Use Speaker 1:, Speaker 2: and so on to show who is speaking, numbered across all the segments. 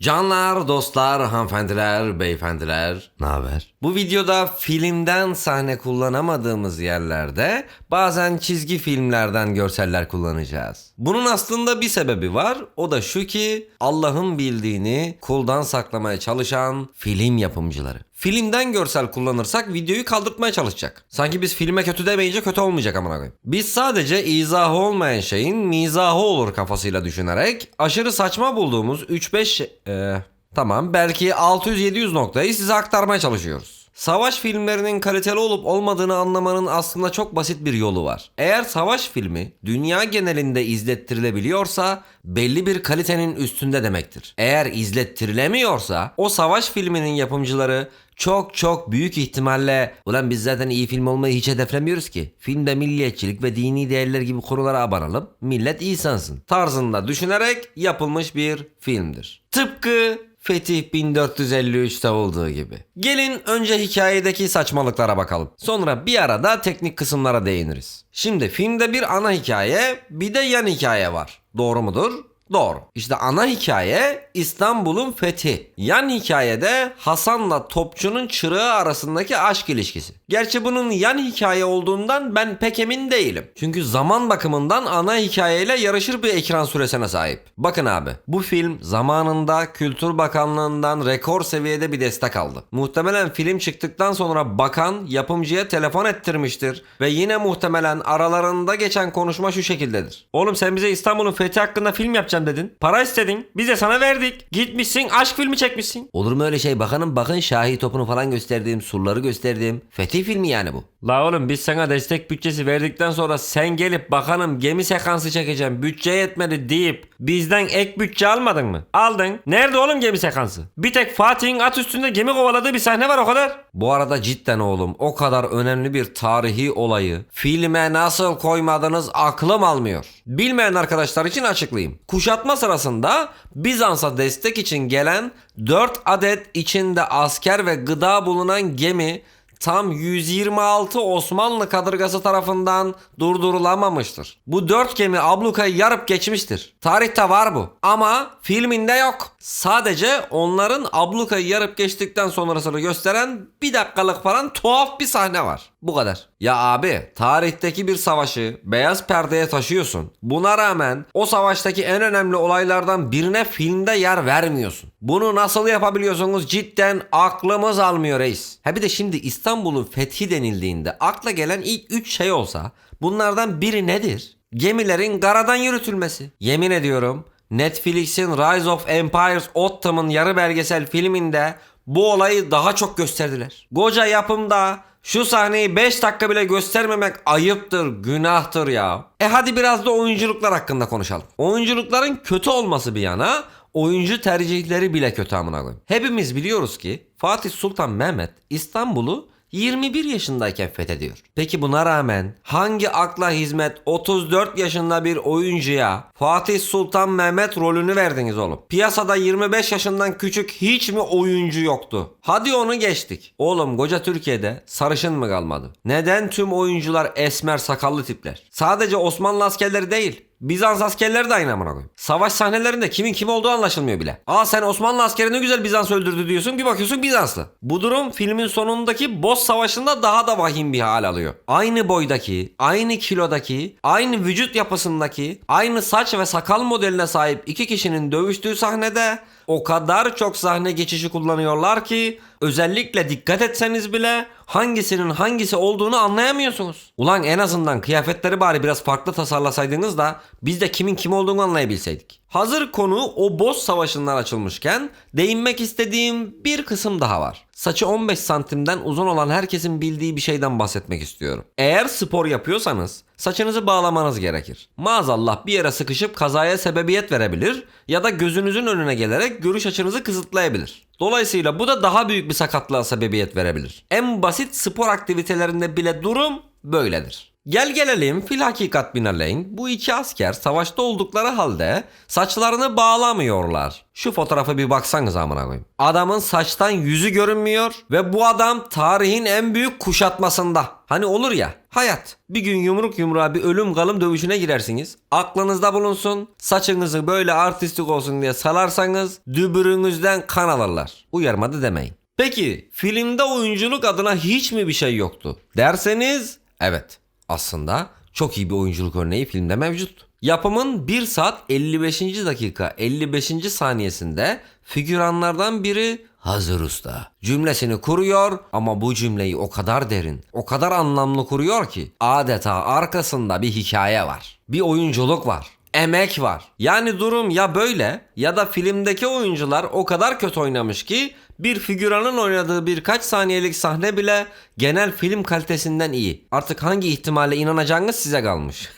Speaker 1: Canlar, dostlar, hanımefendiler, beyefendiler, ne haber? Bu videoda filmden sahne kullanamadığımız yerlerde bazen çizgi filmlerden görseller kullanacağız. Bunun aslında bir sebebi var. O da şu ki Allah'ın bildiğini kuldan saklamaya çalışan film yapımcıları. Filmden görsel kullanırsak videoyu kaldırtmaya çalışacak. Sanki biz filme kötü demeyince kötü olmayacak amına koyayım. Biz sadece izahı olmayan şeyin mizahı olur kafasıyla düşünerek aşırı saçma bulduğumuz 3-5 şey... Ee, tamam belki 600-700 noktayı size aktarmaya çalışıyoruz. Savaş filmlerinin kaliteli olup olmadığını anlamanın aslında çok basit bir yolu var. Eğer savaş filmi dünya genelinde izlettirilebiliyorsa belli bir kalitenin üstünde demektir. Eğer izlettirilemiyorsa o savaş filminin yapımcıları çok çok büyük ihtimalle ulan biz zaten iyi film olmayı hiç hedeflemiyoruz ki. Filmde milliyetçilik ve dini değerler gibi konulara abanalım. Millet iyi sansın. Tarzında düşünerek yapılmış bir filmdir. Tıpkı Fetih 1453'te olduğu gibi. Gelin önce hikayedeki saçmalıklara bakalım. Sonra bir arada teknik kısımlara değiniriz. Şimdi filmde bir ana hikaye bir de yan hikaye var. Doğru mudur? Doğru. İşte ana hikaye İstanbul'un fethi. Yan hikayede Hasan'la topçunun çırağı arasındaki aşk ilişkisi. Gerçi bunun yan hikaye olduğundan ben pek emin değilim. Çünkü zaman bakımından ana hikayeyle yarışır bir ekran süresine sahip. Bakın abi bu film zamanında Kültür Bakanlığı'ndan rekor seviyede bir destek aldı. Muhtemelen film çıktıktan sonra bakan yapımcıya telefon ettirmiştir ve yine muhtemelen aralarında geçen konuşma şu şekildedir. Oğlum sen bize İstanbul'un fethi hakkında film yapacaksın dedin. Para istedin. Biz de sana verdik. Gitmişsin aşk filmi çekmişsin. Olur mu öyle şey? Bakanım bakın Şahi topunu falan gösterdim. Surları gösterdim. Fethi filmi yani bu. La oğlum biz sana destek bütçesi verdikten sonra sen gelip bakanım gemi sekansı çekeceğim. Bütçe yetmedi deyip bizden ek bütçe almadın mı? Aldın. Nerede oğlum gemi sekansı? Bir tek Fatih'in at üstünde gemi kovaladığı bir sahne var o kadar. Bu arada cidden oğlum o kadar önemli bir tarihi olayı filme nasıl koymadınız aklım almıyor. Bilmeyen arkadaşlar için açıklayayım. Kuşatma sırasında Bizans'a destek için gelen 4 adet içinde asker ve gıda bulunan gemi tam 126 Osmanlı kadırgası tarafından durdurulamamıştır. Bu dört gemi ablukayı yarıp geçmiştir. Tarihte var bu. Ama filminde yok. Sadece onların ablukayı yarıp geçtikten sonrasını gösteren bir dakikalık falan tuhaf bir sahne var. Bu kadar. Ya abi tarihteki bir savaşı beyaz perdeye taşıyorsun. Buna rağmen o savaştaki en önemli olaylardan birine filmde yer vermiyorsun. Bunu nasıl yapabiliyorsunuz cidden aklımız almıyor reis. Ha bir de şimdi İstanbul'un fethi denildiğinde akla gelen ilk 3 şey olsa bunlardan biri nedir? Gemilerin karadan yürütülmesi. Yemin ediyorum Netflix'in Rise of Empires Ottom'un yarı belgesel filminde bu olayı daha çok gösterdiler. Koca yapımda şu sahneyi 5 dakika bile göstermemek ayıptır, günahtır ya. E hadi biraz da oyunculuklar hakkında konuşalım. Oyunculukların kötü olması bir yana oyuncu tercihleri bile kötü amına koyayım. Hepimiz biliyoruz ki Fatih Sultan Mehmet İstanbul'u 21 yaşındayken fethediyor. Peki buna rağmen hangi akla hizmet 34 yaşında bir oyuncuya Fatih Sultan Mehmet rolünü verdiniz oğlum? Piyasada 25 yaşından küçük hiç mi oyuncu yoktu? Hadi onu geçtik. Oğlum koca Türkiye'de sarışın mı kalmadı? Neden tüm oyuncular esmer sakallı tipler? Sadece Osmanlı askerleri değil. Bizans askerleri de aynı amına koyayım. Savaş sahnelerinde kimin kim olduğu anlaşılmıyor bile. Aa sen Osmanlı askeri güzel Bizans öldürdü diyorsun bir bakıyorsun Bizanslı. Bu durum filmin sonundaki boss savaşında daha da vahim bir hal alıyor. Aynı boydaki, aynı kilodaki, aynı vücut yapısındaki, aynı saç ve sakal modeline sahip iki kişinin dövüştüğü sahnede o kadar çok sahne geçişi kullanıyorlar ki özellikle dikkat etseniz bile hangisinin hangisi olduğunu anlayamıyorsunuz. Ulan en azından kıyafetleri bari biraz farklı tasarlasaydınız da biz de kimin kim olduğunu anlayabilseydik. Hazır konu o boss savaşından açılmışken değinmek istediğim bir kısım daha var. Saçı 15 santimden uzun olan herkesin bildiği bir şeyden bahsetmek istiyorum. Eğer spor yapıyorsanız saçınızı bağlamanız gerekir. Maazallah bir yere sıkışıp kazaya sebebiyet verebilir ya da gözünüzün önüne gelerek görüş açınızı kısıtlayabilir. Dolayısıyla bu da daha büyük bir sakatlığa sebebiyet verebilir. En basit spor aktivitelerinde bile durum böyledir. Gel gelelim fil hakikat binaleyn bu iki asker savaşta oldukları halde saçlarını bağlamıyorlar. Şu fotoğrafa bir baksanız amına koyayım. Adamın saçtan yüzü görünmüyor ve bu adam tarihin en büyük kuşatmasında. Hani olur ya hayat. Bir gün yumruk yumruğa bir ölüm kalım dövüşüne girersiniz. Aklınızda bulunsun. Saçınızı böyle artistik olsun diye salarsanız dübürünüzden kan alırlar. Uyarmadı demeyin. Peki filmde oyunculuk adına hiç mi bir şey yoktu? Derseniz evet aslında çok iyi bir oyunculuk örneği filmde mevcut. Yapımın 1 saat 55. dakika 55. saniyesinde figüranlardan biri Hazır usta cümlesini kuruyor ama bu cümleyi o kadar derin, o kadar anlamlı kuruyor ki adeta arkasında bir hikaye var. Bir oyunculuk var. Emek var. Yani durum ya böyle ya da filmdeki oyuncular o kadar kötü oynamış ki bir figüranın oynadığı birkaç saniyelik sahne bile genel film kalitesinden iyi. Artık hangi ihtimale inanacağınız size kalmış.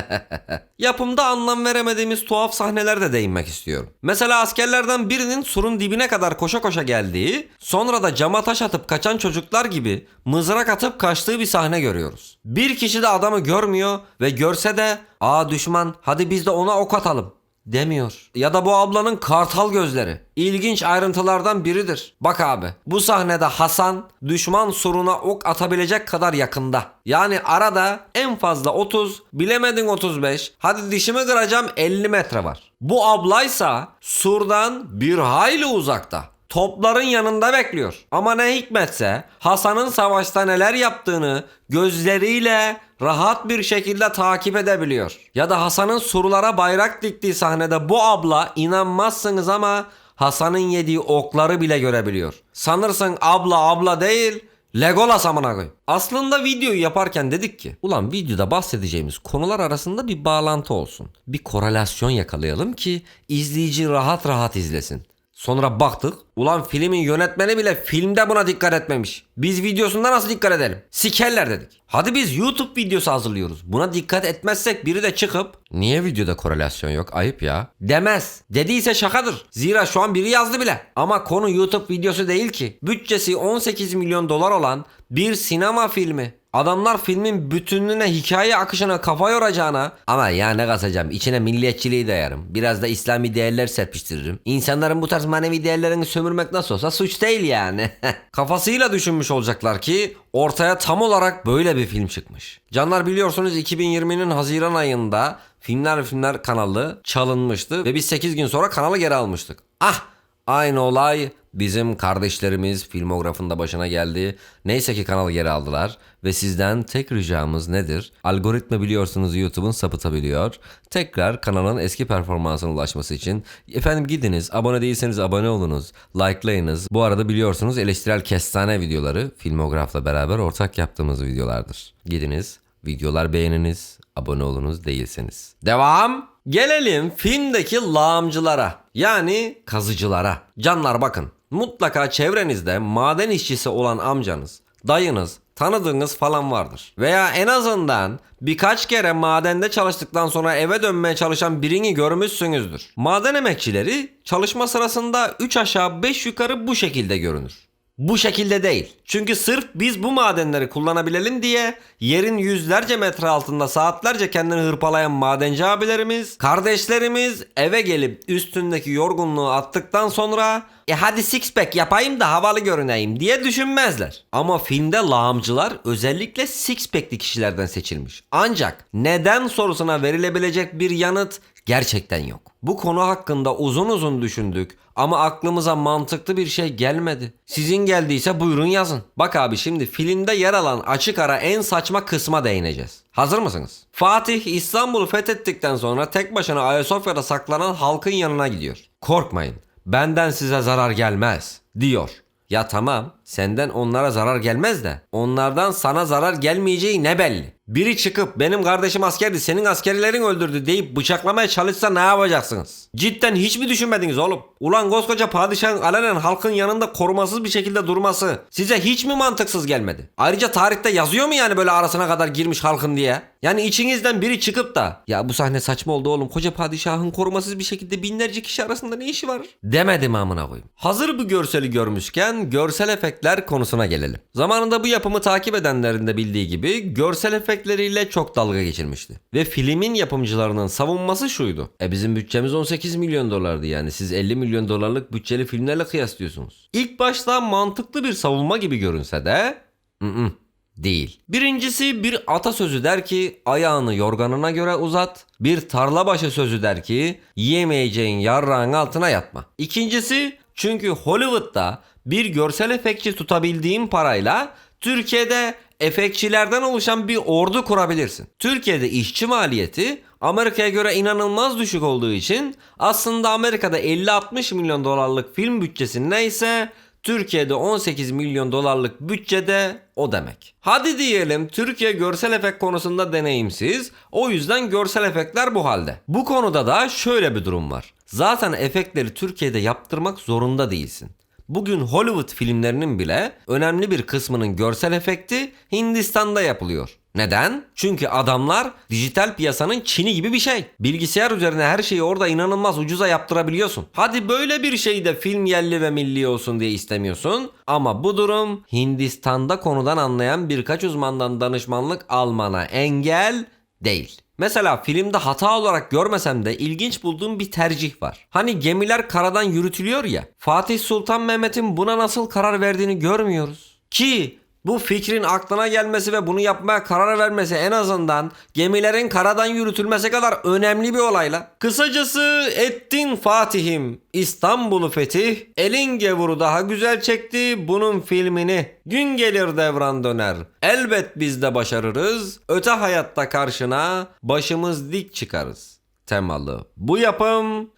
Speaker 1: Yapımda anlam veremediğimiz tuhaf sahneler de değinmek istiyorum. Mesela askerlerden birinin surun dibine kadar koşa koşa geldiği, sonra da cama taş atıp kaçan çocuklar gibi mızrak atıp kaçtığı bir sahne görüyoruz. Bir kişi de adamı görmüyor ve görse de ''Aa düşman hadi biz de ona ok atalım.'' Demiyor. Ya da bu ablanın kartal gözleri. İlginç ayrıntılardan biridir. Bak abi bu sahnede Hasan düşman suruna ok atabilecek kadar yakında. Yani arada en fazla 30 bilemedin 35 hadi dişimi kıracağım 50 metre var. Bu ablaysa surdan bir hayli uzakta. Topların yanında bekliyor. Ama ne hikmetse Hasan'ın savaşta neler yaptığını gözleriyle rahat bir şekilde takip edebiliyor. Ya da Hasan'ın surlara bayrak diktiği sahnede bu abla inanmazsınız ama Hasan'ın yediği okları bile görebiliyor. Sanırsın abla abla değil Legolas amına koy. Aslında videoyu yaparken dedik ki ulan videoda bahsedeceğimiz konular arasında bir bağlantı olsun. Bir korelasyon yakalayalım ki izleyici rahat rahat izlesin. Sonra baktık. Ulan filmin yönetmeni bile filmde buna dikkat etmemiş. Biz videosunda nasıl dikkat edelim? Sikerler dedik. Hadi biz YouTube videosu hazırlıyoruz. Buna dikkat etmezsek biri de çıkıp niye videoda korelasyon yok ayıp ya demez. Dediyse şakadır. Zira şu an biri yazdı bile. Ama konu YouTube videosu değil ki. Bütçesi 18 milyon dolar olan bir sinema filmi. Adamlar filmin bütünlüğüne, hikaye akışına kafa yoracağına ama ya ne kasacağım içine milliyetçiliği dayarım. Biraz da İslami değerler serpiştiririm. İnsanların bu tarz manevi değerlerini sömürmek nasıl olsa suç değil yani. Kafasıyla düşünmüş olacaklar ki ortaya tam olarak böyle bir film çıkmış. Canlar biliyorsunuz 2020'nin Haziran ayında Filmler Filmler kanalı çalınmıştı ve biz 8 gün sonra kanalı geri almıştık. Ah Aynı olay bizim kardeşlerimiz filmografında başına geldi. Neyse ki kanalı geri aldılar ve sizden tek ricamız nedir? Algoritma biliyorsunuz YouTube'un sapıtabiliyor. Tekrar kanalın eski performansına ulaşması için efendim gidiniz abone değilseniz abone olunuz. Likelayınız. Bu arada biliyorsunuz eleştirel kestane videoları filmografla beraber ortak yaptığımız videolardır. Gidiniz videolar beğeniniz abone olunuz değilseniz. Devam. Gelelim filmdeki lağımcılara yani kazıcılara. Canlar bakın mutlaka çevrenizde maden işçisi olan amcanız, dayınız, tanıdığınız falan vardır. Veya en azından birkaç kere madende çalıştıktan sonra eve dönmeye çalışan birini görmüşsünüzdür. Maden emekçileri çalışma sırasında 3 aşağı 5 yukarı bu şekilde görünür. Bu şekilde değil. Çünkü sırf biz bu madenleri kullanabilelim diye yerin yüzlerce metre altında saatlerce kendini hırpalayan madenci abilerimiz, kardeşlerimiz eve gelip üstündeki yorgunluğu attıktan sonra e hadi six pack yapayım da havalı görüneyim diye düşünmezler. Ama filmde lağımcılar özellikle six pack'li kişilerden seçilmiş. Ancak neden sorusuna verilebilecek bir yanıt gerçekten yok. Bu konu hakkında uzun uzun düşündük ama aklımıza mantıklı bir şey gelmedi. Sizin geldiyse buyurun yazın. Bak abi şimdi filmde yer alan açık ara en saçma kısma değineceğiz. Hazır mısınız? Fatih İstanbul'u fethettikten sonra tek başına Ayasofya'da saklanan halkın yanına gidiyor. Korkmayın benden size zarar gelmez diyor. Ya tamam senden onlara zarar gelmez de onlardan sana zarar gelmeyeceği ne belli. Biri çıkıp benim kardeşim askerdi senin askerlerin öldürdü deyip bıçaklamaya çalışsa ne yapacaksınız? Cidden hiç mi düşünmediniz oğlum? Ulan koskoca padişahın alenen halkın yanında korumasız bir şekilde durması size hiç mi mantıksız gelmedi? Ayrıca tarihte yazıyor mu yani böyle arasına kadar girmiş halkın diye? Yani içinizden biri çıkıp da ya bu sahne saçma oldu oğlum koca padişahın korumasız bir şekilde binlerce kişi arasında ne işi var? Demedim amına koyayım. Hazır bu görseli görmüşken görsel efektler konusuna gelelim. Zamanında bu yapımı takip edenlerin de bildiği gibi görsel efektleriyle çok dalga geçilmişti. Ve filmin yapımcılarının savunması şuydu. E bizim bütçemiz 18 milyon dolardı yani siz 50 milyon dolarlık bütçeli filmlerle kıyaslıyorsunuz. İlk başta mantıklı bir savunma gibi görünse de ı-ı, değil. Birincisi bir atasözü der ki ayağını yorganına göre uzat. Bir tarlabaşı sözü der ki yiyemeyeceğin yarrağın altına yatma. İkincisi çünkü Hollywood'da bir görsel efektçi tutabildiğin parayla Türkiye'de efektçilerden oluşan bir ordu kurabilirsin. Türkiye'de işçi maliyeti Amerika'ya göre inanılmaz düşük olduğu için aslında Amerika'da 50-60 milyon dolarlık film bütçesi neyse Türkiye'de 18 milyon dolarlık bütçede o demek. Hadi diyelim Türkiye görsel efekt konusunda deneyimsiz. O yüzden görsel efektler bu halde. Bu konuda da şöyle bir durum var. Zaten efektleri Türkiye'de yaptırmak zorunda değilsin. Bugün Hollywood filmlerinin bile önemli bir kısmının görsel efekti Hindistan'da yapılıyor. Neden? Çünkü adamlar dijital piyasanın Çin'i gibi bir şey. Bilgisayar üzerine her şeyi orada inanılmaz ucuza yaptırabiliyorsun. Hadi böyle bir şey de film yerli ve milli olsun diye istemiyorsun. Ama bu durum Hindistan'da konudan anlayan birkaç uzmandan danışmanlık almana engel değil. Mesela filmde hata olarak görmesem de ilginç bulduğum bir tercih var. Hani gemiler karadan yürütülüyor ya. Fatih Sultan Mehmet'in buna nasıl karar verdiğini görmüyoruz. Ki bu fikrin aklına gelmesi ve bunu yapmaya karar vermesi en azından gemilerin karadan yürütülmesi kadar önemli bir olayla. Kısacası ettin Fatih'im. İstanbul'u fetih, elin gevuru daha güzel çekti bunun filmini. Gün gelir devran döner. Elbet biz de başarırız. Öte hayatta karşına başımız dik çıkarız. Temalı. Bu yapım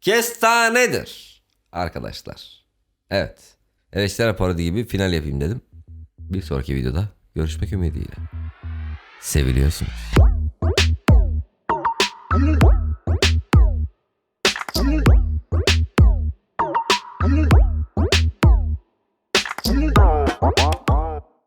Speaker 1: kestanedir arkadaşlar. Evet. Eleştiri parodi gibi final yapayım dedim. Bir sonraki videoda görüşmek ümidiyle. Seviliyorsunuz.